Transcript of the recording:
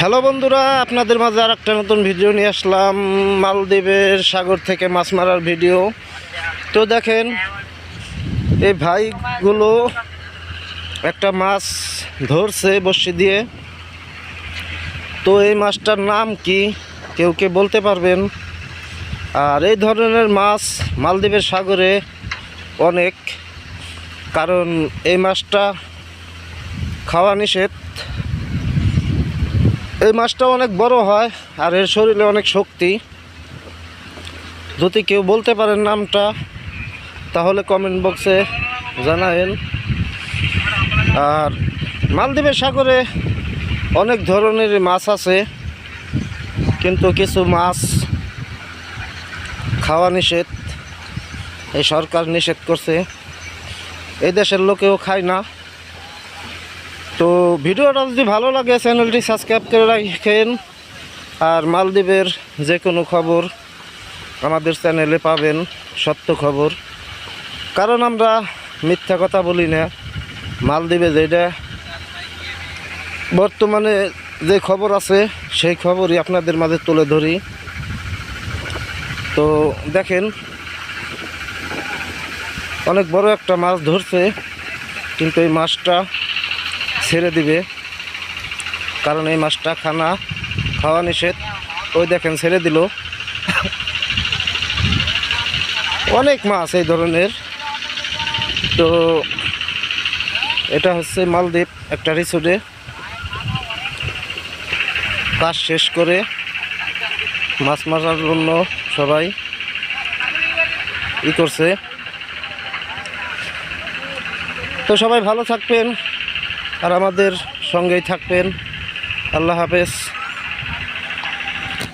Hello বন্ধুরা, আপনাদের মাঝে আর একটা নতুন ভিডিও নিয়ে আসলাম, মালদ্বীপের সাগর থেকে মাছ মারার ভিডিও। তো দেখেন, এই ভাইগুলো একটা মাছ ধরছে বসি দিয়ে। তো এই মাছটার নাম কি, কেউ কে বলতে পারবেন? আর এই ধরনের মাছ মালদ্বীপের সাগরে অনেক, কারণ এই মাছটা খাওয়া নিষেধ। এই মাছটা অনেক বড় হয় আর এর শরীরে অনেক শক্তি। যদি কেউ বলতে পারেন নামটা, তাহলে কমেন্ট বক্সে জানাবেন আর মালদ্বীপের সাগরে অনেক ধরনের মাছ আছে, কিন্তু কিছু মাছ খাওয়া নিষেধ। এই সরকার নিষেধ করছে। এই দেশের লোকেও খায় না। তো ভিডিওটা যদি ভালো লাগে, চ্যানেলটি সাবস্ক্রাইব করে রাখেন। আর মালদ্বীপের যে কোনো খবর আমাদের চ্যানেলে পাবেন, সত্য খবর। কারণ আমরা মিথ্যা কথা বলি না। মালদ্বীপে যেটা বর্তমানে যে খবর আছে, সেই খবরই আপনাদের মাঝে তুলে ধরি। তো দেখেন, অনেক বড় একটা মাছ ধরছে, কিন্তু এই মাছটা ছেড়ে দিবে। কারণ এই মাছটা খানা, খাওয়া নিষেধ। ওই দেখেন, ছেড়ে দিল। অনেক মাছ এই ধরনের। তো এটা হচ্ছে মালদ্বীপ, একটা রিসোর্টে। কাজ শেষ করে মাছ মারার জন্য সবাই ই করছে। তো সবাই ভালো থাকবেন। আর আমাদের সঙ্গেই থাকবেন। আল্লাহ হাফেজ।